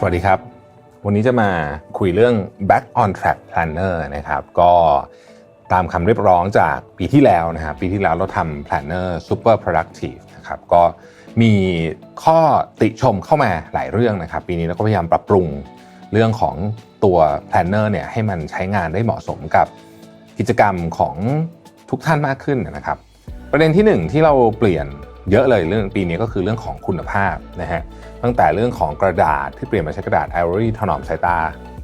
สวัสดีครับ วันนี้จะมาคุยเรื่อง back on track planner นะครับ ก็ตามคำเรียกร้องจากปีที่แล้วนะครับปีที่แล้วเราทำ planner super productive นะครับก็มีข้อติชมเข้ามาหลายเรื่องนะครับ ปีนี้เราก็พยายามปรับปรุงเรื่องของตัว planner เนี่ยให้มันใช้งานได้เหมาะสมกับกิจกรรมของทุกท่านมากขึ้นนะครับ ประเด็นที่หนึ่งที่เราเปลี่ยน เยอะเลยเรื่องปีนี้ก็คือเรื่องของคุณภาพนะฮะตั้งแต่เรื่องของกระดาษที่เปลี่ยนมาใช้กระดาษ Ivory ถนอมสายตา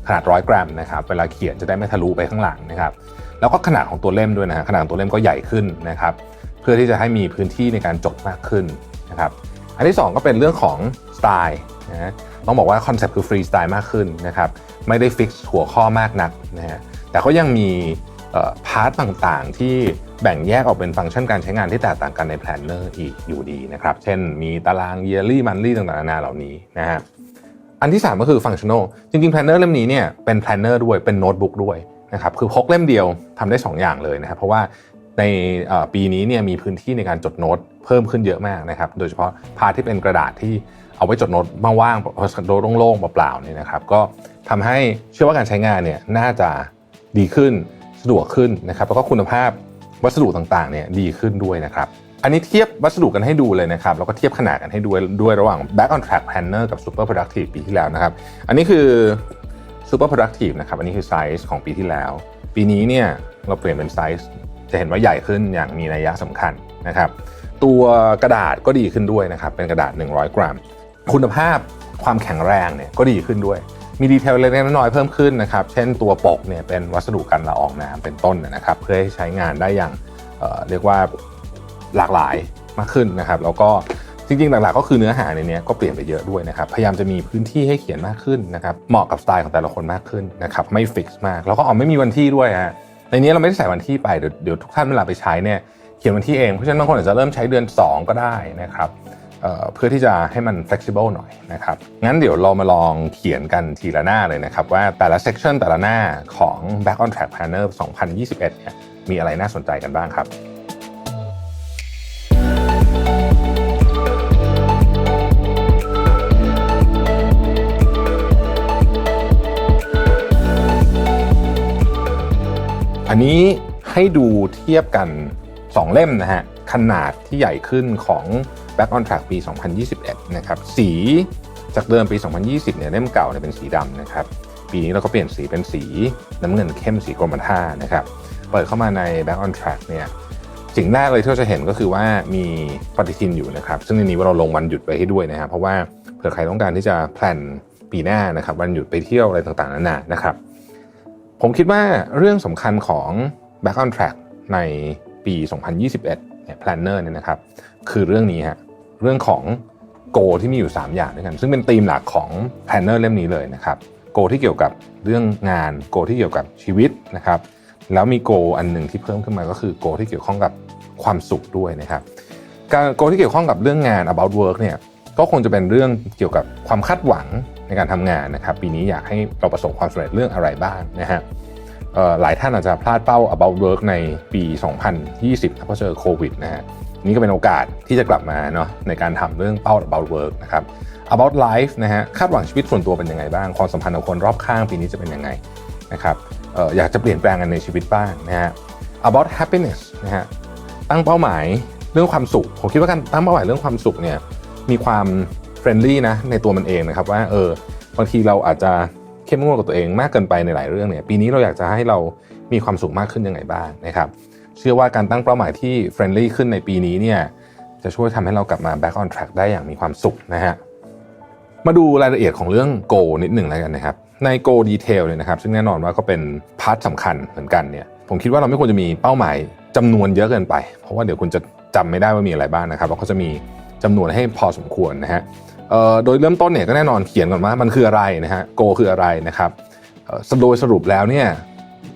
ขนาดร้อยกรัมนะครับเวลาเขียนจะได้ไม่ทะลุไปข้างหลังนะครับแล้วก็ขนาดของตัวเล่มด้วยนะฮะขนาดตัวเล่มก็ใหญ่ขึ้นนะครับเพื่อที่จะให้มีพื้นที่ในการจดมากขึ้นนะครับอันที่ 2 ก็เป็นเรื่องของสไตล์นะฮะต้องบอกว่าคอนเซ็ปต์คือฟรีสไตล์มากขึ้นนะครับไม่ได้ฟิกหัวข้อมากนักนะฮะแต่ก็ยังมีพาร์ทต่างๆที่ แบ่งแยกออกเป็นฟังก์ชันการใช้งานที่แตกต่างกันในแพลนเนอร์อีกอยู่ดีนะครับ เช่นมีตาราง yearly monthly ต่างๆนานาเหล่านี้นะฮะอันที่ 3 ก็คือฟังชั่นอลจริงๆแพลนเนอร์เล่มนี้เนี่ยเป็นแพลนเนอร์ด้วยเป็นโน้ตบุ๊กด้วยนะครับคือพกเล่มเดียวทำได้ 2 อย่างเลยนะครับเพราะว่าในปีนี้เนี่ยมีพื้นที่ในการจดโน้ตเพิ่มขึ้นเยอะมากนะครับโดยเฉพาะพาที่เป็นกระดาษที่เอาไว้จดโน้ตมาว่างโน้ตโล่งๆเปล่าๆเนี่ยนะครับก็ทำให้เชื่อว่าการใช้งานเนี่ยน่าจะดีขึ้นสะดวกขึ้นนะครับแล้วก็คุณภาพ วัสดุต่างๆเนี่ยดีขึ้นด้วยนะครับอันนี้เทียบวัสดุกันให้ดูเลยนะครับแล้วก็เทียบขนาดกันให้ดูด้วยระหว่าง back on track planner กับ super productive ปีที่แล้วนะครับอันนี้คือ super productive นะครับอันนี้คือไซส์ของปีที่แล้ว ปีนี้เนี่ยเราเปลี่ยนเป็นไซส์จะเห็นว่าใหญ่ขึ้นอย่างมีนัยยะสำคัญนะครับตัวกระดาษก็ดีขึ้นด้วยนะครับเป็นกระดาษ 100 กรัม คุณภาพความแข็งแรงเนี่ยก็ดีขึ้นด้วย มีดีเทลเล็กๆน้อยเพิ่มขึ้นนะครับ เช่นตัวปกเนี่ยเป็นวัสดุกันละอองน้ำเป็นต้นนะครับ เพื่อให้ใช้งานได้อย่างเเรียกว่าหลากหลายมากขึ้นนะครับ แล้วก็จริงๆ หลักๆ ก็คือเนื้อหาในนี้ก็เปลี่ยนไปเยอะด้วยนะครับ พยายามจะมีพื้นที่ให้เขียนมากขึ้นนะครับ เหมาะกับสไตล์ของแต่ละคนมากขึ้นนะครับ ไม่ฟิกซ์มาก แล้วก็เอาไม่มีวันที่ด้วยฮะ ในนี้เราไม่ได้ใส่วันที่ไป เดี๋ยวเดี๋ยวทุกท่านเวลาไปใช้เนี่ย เขียนวันที่เอง เพราะฉะนั้นบางคนอาจจะเริ่มใช้เดือน 2 ก็ได้นะครับ เพื่อที่จะให้มัน flexible หน่อยนะครับ งั้นเดี๋ยวเรามาลองเขียนกันทีละหน้าเลยนะครับ ว่าแต่ละ section แต่ละหน้าของ back on track planner 2021 เนี่ยมีอะไรน่าสนใจกันบ้างครับอันนี้ให้ดูเทียบกัน 2 เล่มนะฮะขนาดที่ใหญ่ขึ้นของ Back on Track ปี 2021 นะครับ สีจากเดิมปี 2020 เนี่ยเล่มเก่าเนี่ยเป็นสีดำนะครับ ปีนี้เราก็เปลี่ยนสีเป็นสีน้ำเงินเข้มสีกรมท่านะครับ เปิดเข้ามาใน Back on Track เนี่ยสิ่งแรกเลยที่เราจะเห็นก็คือว่ามีปฏิทินอยู่นะครับ ซึ่งในนี้ว่าเราลงวันหยุดไปให้ด้วยนะครับเพราะว่าเผื่อใครต้องการที่จะแพลนปีหน้านะครับวันหยุดไปเที่ยวอะไรต่างๆนานานะครับ ผมคิดว่าเรื่องสำคัญของ Back on Track ในปี 2021เนี่ย Planner เนี่ยนะครับ คือเรื่องนี้ฮะ เรื่องของ Go ที่มีอยู่ 3 อย่างด้วยกัน ซึ่งเป็นธีมหลักของ Planner เล่มนี้เลยนะครับ Go ที่เกี่ยวกับเรื่องงาน Go ที่เกี่ยวกับชีวิตนะครับแล้วมี Go อันหนึ่งที่เพิ่มขึ้นมาก็คือ Go ที่เกี่ยวข้องกับความสุขด้วยนะครับการ Go ที่เกี่ยวข้องกับเรื่องงาน about work เนี่ยก็คงจะเป็นเรื่องเกี่ยวกับความคาดหวังในการทำงานนะครับปีนี้อยากให้เราประสบความสำเร็จเรื่องอะไรบ้างนะฮะหลายท่านอาจจะพลาดเป้า about work ในปี 2020 เพราะเจอโควิดนะฮะ นี่ก็เป็นโอกาสที่จะกลับมาเนาะในการทำเรื่องเป้า about work นะครับ about life นะฮะคาดหวังชีวิตส่วนตัวเป็นยังไงบ้าง ความสัมพันธ์กับคนรอบข้างปีนี้จะเป็นยังไงนะครับอยากจะเปลี่ยนแปลงกันในชีวิตบ้างนะฮะ about happiness นะฮะตั้งเป้าหมายเรื่องความสุข ผมคิดว่าการตั้งเป้าหมายเรื่องความสุขเนี่ยมีความเฟรนลี่นะในตัวมันเองนะครับว่าเออบางทีเราอาจจะเข้มงวดกับตัวเองมากเกินไปในหลายเรื่องเนี่ยปีนี้เราอยากจะให้เรามีความสุขมากขึ้นยังไงบ้างนะครับ เชื่อว่าการตั้งเป้าหมายที่เฟรนลี่ขึ้นในปีนี้เนี่ยจะช่วยทำให้เรากลับมา back on track ได้อย่างมีความสุขนะฮะมาดูรายละเอียดของเรื่อง go นิดหนึ่งแล้วกันนะครับใน go detail เนี่ยนะครับซึ่งแน่นอนว่าก็เป็นพาร์ทสำคัญเหมือนกันเนี่ยผมคิดว่าเราไม่ควรจะมีเป้าหมายจำนวนเยอะเกินไป เพราะว่าเดี๋ยวคุณจะจำไม่ได้ว่ามีอะไรบ้างนะครับเราก็จะมีจำนวนให้พอสมควรนะฮะโดยเริ่มต้นเนี่ยก็แน่นอนเขียนก่อนว่ามันคืออะไรนะฮะโกคืออะไรนะครับโดยสรุปแล้วเนี่ย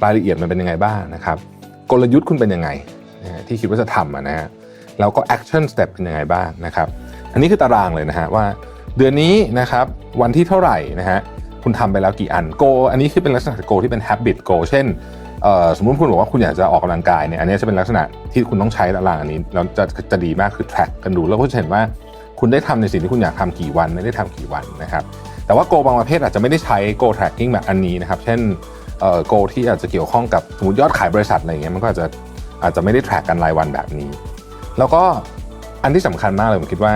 รายละเอียดมันเป็นยังไงบ้างนะครับ กลยุทธ์คุณเป็นยังไงที่คิดว่าจะทำนะฮะแล้วก็ action step เป็นยังไงบ้างนะครับอันนี้คือตารางเลยนะฮะว่า เดือนนี้นะครับวันที่เท่าไหร่นะฮะคุณทำไปแล้วกี่อันโก อันนี้คือเป็นลักษณะโกที่เป็น habit go เช่นสมมุติคุณบอกว่าคุณอยากจะออกกำลังกายเนี่ยอันนี้จะเป็นลักษณะที่คุณต้องใช้ตารางอันนี้แล้วจะจะดีมากคือ track กันดูแล้วก็จะเห็นว่าคุณได้ทำในสิ่งที่คุณอยากทำกี่วันไม่ได้ทำกี่วันนะครับแต่ว่า Go บางประเภทอาจจะไม่ได้ใช้ Go tracking แบบอันนี้นะครับเช่น เอ่อ Go ที่อาจจะเกี่ยวข้องกับสมมติยอดขายบริษัทอะไรเงี้ยมันก็อาจจะอาจจะไม่ได้ track กันรายวันแบบนี้ แล้วก็อันที่สำคัญมากเลยผมคิดว่า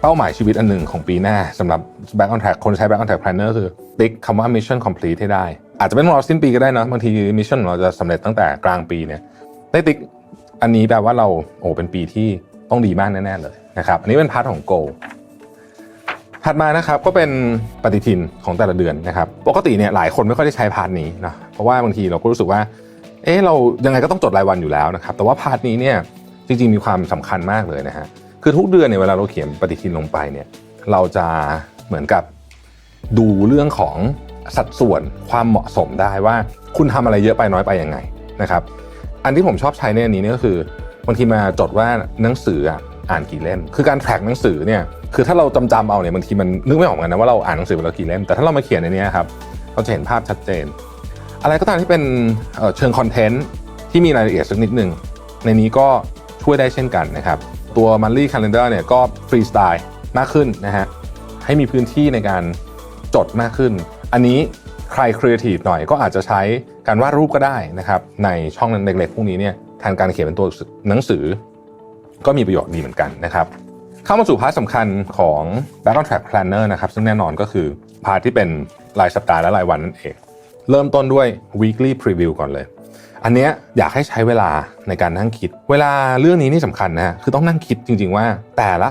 เป้าหมายชีวิตอันหนึ่งของปีหน้าสำหรับ Back on Track คนใช้ Back on Track Planner คือติ๊กคำว่า Mission Complete ให้ได้ อาจจะเป็นของเราสิ้นปีก็ได้นะบางที Mission เราจะสำเร็จตั้งแต่กลางปีเนี่ยได้ติ๊กอันนี้แปลว่าเราโอ้เป็นปีที่ต้องดีมากแน่ๆเลยนะครับอันนี้เป็นพาร์ทของ Go ถัดมานะครับก็เป็นปฏิทินของแต่ละเดือนนะครับปกติเนี่ยหลายคนไม่ค่อยได้ใช้พาร์ทนี้นะเพราะว่าบางทีเราก็รู้สึกว่าเอ๊ะเรายังไงก็ต้องจดรายวันอยู่แล้วนะครับแต่ว่าพาร์ทนี้เนี่ยจริงๆมีความสำคัญมากเลยนะฮะคือทุกเดือนเนี่ยเวลาเราเขียนปฏิทินลงไปเนี่ยเราจะเหมือนกับดูเรื่องของสัดส่วนความเหมาะสมได้ว่าคุณทำอะไรเยอะไปน้อยไปยังไงนะครับอันที่ผมชอบใช้ในอันนี้เนี่ยก็คือบางทีมาจดว่าหนังสือ อ่านกี่เล่ม คือการแทร็กหนังสือเนี่ย คือถ้าเราจำจำเอาเนี่ยบางทีมันนึกไม่ออกเหมือนกันนะว่าเราอ่านหนังสือไปแล้วกี่เล่ม แต่ถ้าเรามาเขียนในนี้ครับ เราจะเห็นภาพชัดเจน อะไรก็ตามที่เป็นเเชิงคอนเทนต์ที่มีรายละเอียดสักนิดหนึ่ง ในนี้ก็ช่วยได้เช่นกันนะครับ ตัว Monthly Calendar เนี่ยก็ฟรีสไตล์มากขึ้นนะฮะ ให้มีพื้นที่ในการจดมากขึ้น อันนี้ใครครีเอทีฟหน่อยก็อาจจะใช้การวาดรูปก็ได้นะครับในช่องเล็กๆพวกนี้เนี่ยแทนการเขียนเป็นตัวหนังสือ ก็มีประโยชน์ดีเหมือนกันนะครับ เข้ามาสู่พาร์ทสำคัญของ Back on Track Planner นะครับ ซึ่งแน่นอนก็คือพาร์ทที่เป็นรายสัปดาห์และรายวันนั่นเอง เริ่มต้นด้วย weekly preview ก่อนเลย อันเนี้ยอยากให้ใช้เวลาในการนั่งคิด เวลาเรื่องนี้นี่สำคัญนะฮะคือต้องนั่งคิดจริง ๆ ว่าแต่ละ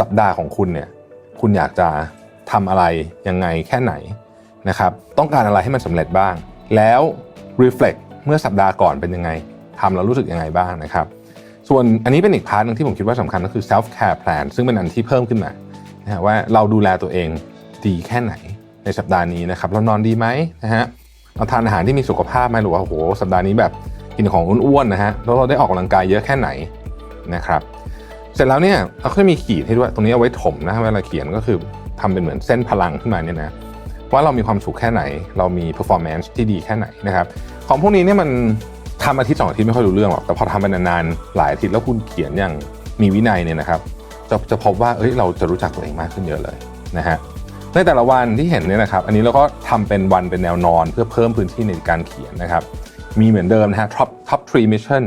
สัปดาห์ของคุณเนี่ย คุณอยากจะทำอะไรยังไงแค่ไหนนะครับ ต้องการอะไรให้มันสำเร็จบ้าง แล้ว reflect เมื่อสัปดาห์ก่อนเป็นยังไงทำแล้วรู้สึกยังไงบ้างนะครับ ส่วนอันนี้เป็นอีกพาร์ทหนึงที่ผมคิดว่าสำคัญก็คือ self care plan ซึ่งเป็นอันที่เพิ่มขึ้นมานะฮะว่าเราดูแลตัวเองดีแค่ไหนในสัปดาห์นี้นะครับเรานอนดีไหมนะฮะเราทานอาหารที่มีสุขภาพไหมหรือว่าโอ้โหสัปดาห์นี้แบบกินของอ้วนๆนะฮะแล้วเราได้ออกกำลังกายเยอะแค่ไหนนะครับเสร็จแล้วเนี่ยเราก็จะมีขีดให้ด้วยตรงนี้เอาไว้ถมนะเวลาเขียนก็คือทำเป็นเหมือนเส้นพลังขึ้นมาเนี่ยนะว่าเรามีความสุขแค่ไหน เรามี performance ที่ดีแค่ไหนนะครับของพวกนี้เนี่ยมัน ทำอาทิตย์สองอาทิตย์ไม่ค่อยรู้เรื่องหรอก แต่พอทำไปนานๆหลายอาทิตย์แล้วคุณเขียนอย่างมีวินัยเนี่ยนะครับ จะจะพบว่าเอ้ยเราจะรู้จักตัวเองมากขึ้นเยอะเลยนะฮะในแต่ละวันที่เห็นเนี่ยนะครับ อันนี้เราก็ทำเป็นวันเป็นแนวนอนเพื่อเพิ่มพื้นที่ในการเขียนนะครับ มีเหมือนเดิมนะฮะ top top three mission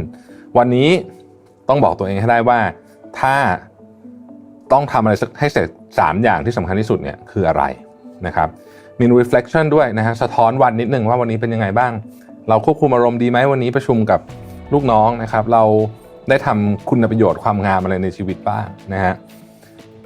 วันนี้ต้องบอกตัวเองให้ได้ว่าถ้าต้องทำอะไรสักให้เสร็จ 3 อย่างที่สำคัญที่สุดเนี่ยคืออะไรนะครับมี reflection ด้วยนะฮะสะท้อนวันนิดนึงว่าวันนี้เป็นยังไงบ้าง เราควบคุมอารมณ์ดีไหมวันนี้ประชุมกับลูกน้องนะครับ เราได้ทำคุณประโยชน์ความงามอะไรในชีวิตบ้างนะฮะ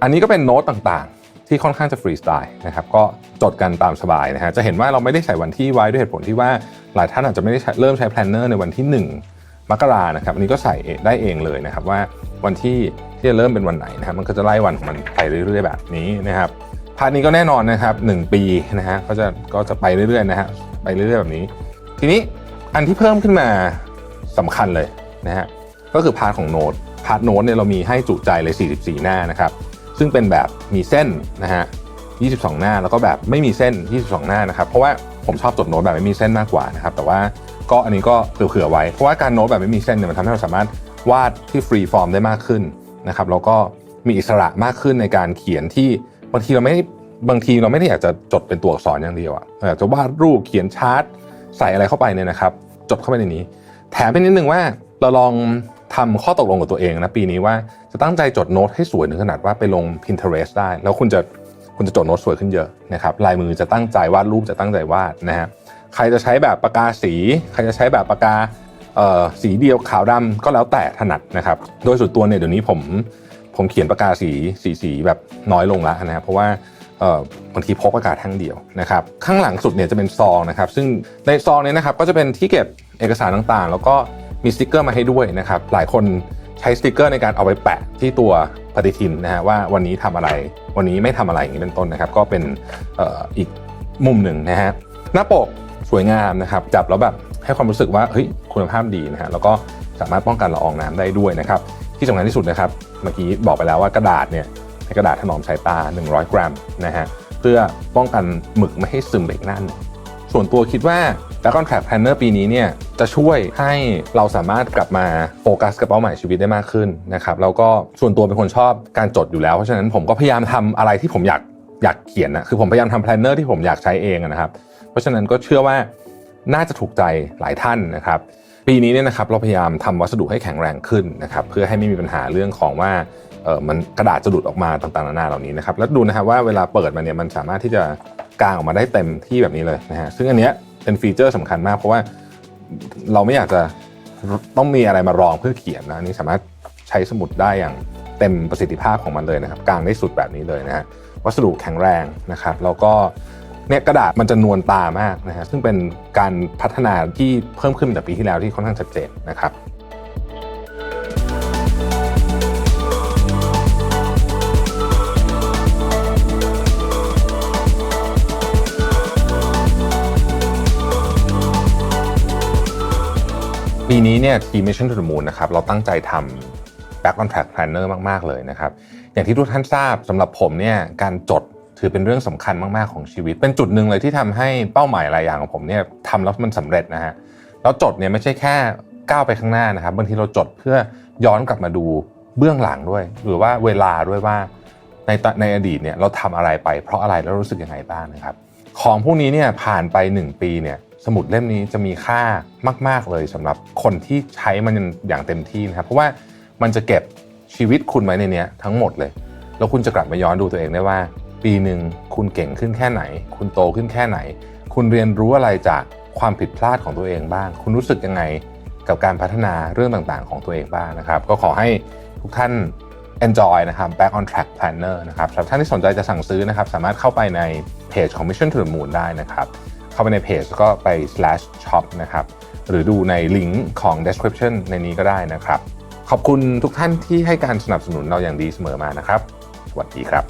อันนี้ก็เป็นโน้ตต่างๆ ที่ค่อนข้างจะฟรีสไตล์นะครับก็จดกันตามสบายนะฮะจะเห็นว่าเราไม่ได้ใส่วันที่ไว้ด้วยเหตุผลที่ว่าหลายท่านอาจจะไม่ได้เริ่มใช้แพลนเนอร์ในวันที่ 1 มกรานะครับอันนี้ก็ใส่ได้เองเลยนะครับว่าวันที่ที่จะเริ่มเป็นวันไหนนะครับมันก็จะไล่วันของมันไปเรื่อยๆแบบนี้นะครับพาร์ทนี้ก็แน่นอนนะครับ 1 ปีนะฮะก็จะก็จะไปเรื่อยๆนะฮะไปเรื่อยๆแบบนี้ ทีนี้อันที่เพิ่มขึ้นมาสำคัญเลยนะฮะก็คือพาร์ทของโน้ตพาร์ทโน้ตเนี่ยเรามีให้จุใจเลย 44 หน้านะครับ ซึ่งเป็นแบบมีเส้นนะฮะ 22 หน้าแล้วก็แบบไม่มีเส้น 22 หน้านะครับ เพราะว่าผมชอบจดโน้ตแบบไม่มีเส้นมากกว่านะครับ แต่ว่าก็อันนี้ก็เผื่อๆไว้ เพราะว่าการโน้ตแบบไม่มีเส้นเนี่ยมันทำให้เราสามารถวาดที่ฟรีฟอร์มได้มากขึ้นนะครับแล้วก็มีอิสระมากขึ้นในการเขียนที่บางทีเราไม่บางทีเราไม่ได้อยากจะจดเป็นตัวอักษรอย่างเดียวอะอยากจะวาดรูปเขียนชาร์ต ใส่อะไรเข้าไปเนี่ยนะครับ จดเข้าไปในนี้ แถมเป็นนิดนึงว่าเราลองทำข้อตกลงกับตัวเองนะปีนี้ว่าจะตั้งใจจดโน้ตให้สวยถึงขนาดว่าไปลง Pinterest ได้ แล้วคุณจะคุณจะจดโน้ตสวยขึ้นเยอะนะครับลายมือจะตั้งใจวาดรูปจะตั้งใจวาดนะฮะใครจะใช้แบบปากกาสี ใครจะใช้แบบปากกาเอ่อสีเดียวขาวดำก็แล้วแต่ถนัดนะครับ โดยส่วนตัวเนี่ยเดี๋ยวนี้ผมผมเขียนปากกาสีสีสีแบบน้อยลงแล้วนะครับเพราะว่า บางทีพกปากาแท่งเดียวนะครับข้างหลังสุดเนี่ยจะเป็นซองนะครับซึ่งในซองเนี้นะครับก็จะเป็นที่เก็บเอกสารต่างๆ แล้วก็มีสติกเกอร์มาให้ด้วยนะครับหลายคนใช้สติกเกอร์ในการเอาไปแปะที่ตัวปฏิทินนะฮะว่าวันนี้ทำอะไรวันนี้ไม่ทำอะไรอย่างนี้เป็นต้นนะครับ ก็เป็นอ่ออีกมุมหนึ่งนะฮะหน้าปกสวยงามนะครับจับแล้วแบบให้ความรู้สึกว่าเฮ้ยคุณภาพดีนะฮะแล้วก็สามารถป้องกันละอองน้ำได้ด้วยนะครับที่สำคัญที่สุดนะครับเมื่อกี้บอกไปแล้วว่ากระดาษเนี่ย ในกระดาษถนอมสายตา 100 กรัมนะฮะเพื่อป้องกันหมึกไม่ให้ซึมเบรกหน้าหนึ่งส่วนตัวคิดว่า Dragon Track Planner ปีนี้เนี่ยจะช่วยให้เราสามารถกลับมาโฟกัสกับเป้าหมายชีวิตได้มากขึ้นนะครับแล้วก็ส่วนตัวเป็นคนชอบการจดอยู่แล้ว เพราะฉะนั้นผมก็พยายามทำอะไรที่ผมอยากอยากเขียนนะคือผมพยายามทำแพลนเนอร์ที่ผมอยากใช้เองนะครับ เพราะฉะนั้นก็เชื่อว่าน่าจะถูกใจหลายท่านนะครับ ปีนี้เนี่ยนะครับเราพยายามทำวัสดุให้แข็งแรงขึ้นนะครับเพื่อให้ไม่มีปัญหาเรื่องของว่า เออมันกระดาษจะหลุดออกมาต่างๆนานาเหล่านี้นะครับแล้วดูนะครับว่าเวลาเปิดมาเนี่ยมันสามารถที่จะกางออกมาได้เต็มที่แบบนี้เลยนะฮะซึ่งอันเนี้ยเป็นฟีเจอร์สำคัญมากเพราะว่าเราไม่อยากจะต้องมีอะไรมารองเพื่อเขียนนะอันนี้สามารถใช้สมุดได้อย่างเต็มประสิทธิภาพของมันเลยนะครับกางได้สุดแบบนี้เลยนะฮะวัสดุแข็งแรงนะครับแล้วก็เนี่ยกระดาษมันจะนวลตามากนะฮะซึ่งเป็นการพัฒนาที่เพิ่มขึ้นจากปีที่แล้วที่ค่อนข้างชัดเจนนะครับ ปีนี้เนี่ยทีม Mission to the Moon นะครับเราตั้งใจทำ Back on Track Planner มาก ๆ เลยนะครับ อย่างที่ทุกท่านทราบสำหรับผมเนี่ยการจดถือเป็นเรื่องสำคัญมาก ๆ ของชีวิต เป็นจุดหนึ่งเลยที่ทำให้เป้าหมายหลายอย่างของผมเนี่ยทำแล้วมันสำเร็จนะฮะแล้วจดเนี่ยไม่ใช่แค่ก้าวไปข้างหน้านะครับบางทีเราจดเพื่อย้อนกลับมาดูเบื้องหลังด้วย หรือว่าเวลาด้วยว่าในในอดีตเนี่ยเราทำอะไรไปเพราะอะไรแล้วรู้สึกยังไงบ้างนะครับ ของพวกนี้เนี่ยผ่านไป 1 ปีเนี่ย สมุดเล่มนี้จะมีค่ามาก ๆเลยสำหรับคนที่ใช้มันอย่างเต็มที่นะครับ เพราะว่ามันจะเก็บชีวิตคุณไว้ในนี้ทั้งหมดเลย แล้วคุณจะกลับมาย้อนดูตัวเองได้ว่า ปีหนึ่งคุณเก่งขึ้นแค่ไหน คุณโตขึ้นแค่ไหน คุณเรียนรู้อะไรจากความผิดพลาดของตัวเองบ้าง คุณรู้สึกยังไงกับการพัฒนาเรื่องต่างๆ ของตัวเองบ้างนะครับ ก็ขอให้ทุกท่าน enjoy นะครับ back on track planner นะครับสำหรับท่านที่สนใจจะสั่งซื้อนะครับ สามารถเข้าไปในเพจของ mission to the moon ได้นะครับ เข้าไปในเพจก็ไป slash shop นะครับ หรือดูในลิงก์ของ description ในนี้ก็ได้นะครับ ขอบคุณทุกท่านที่ให้การสนับสนุนเราอย่างดีเสมอมานะครับ สวัสดีครับ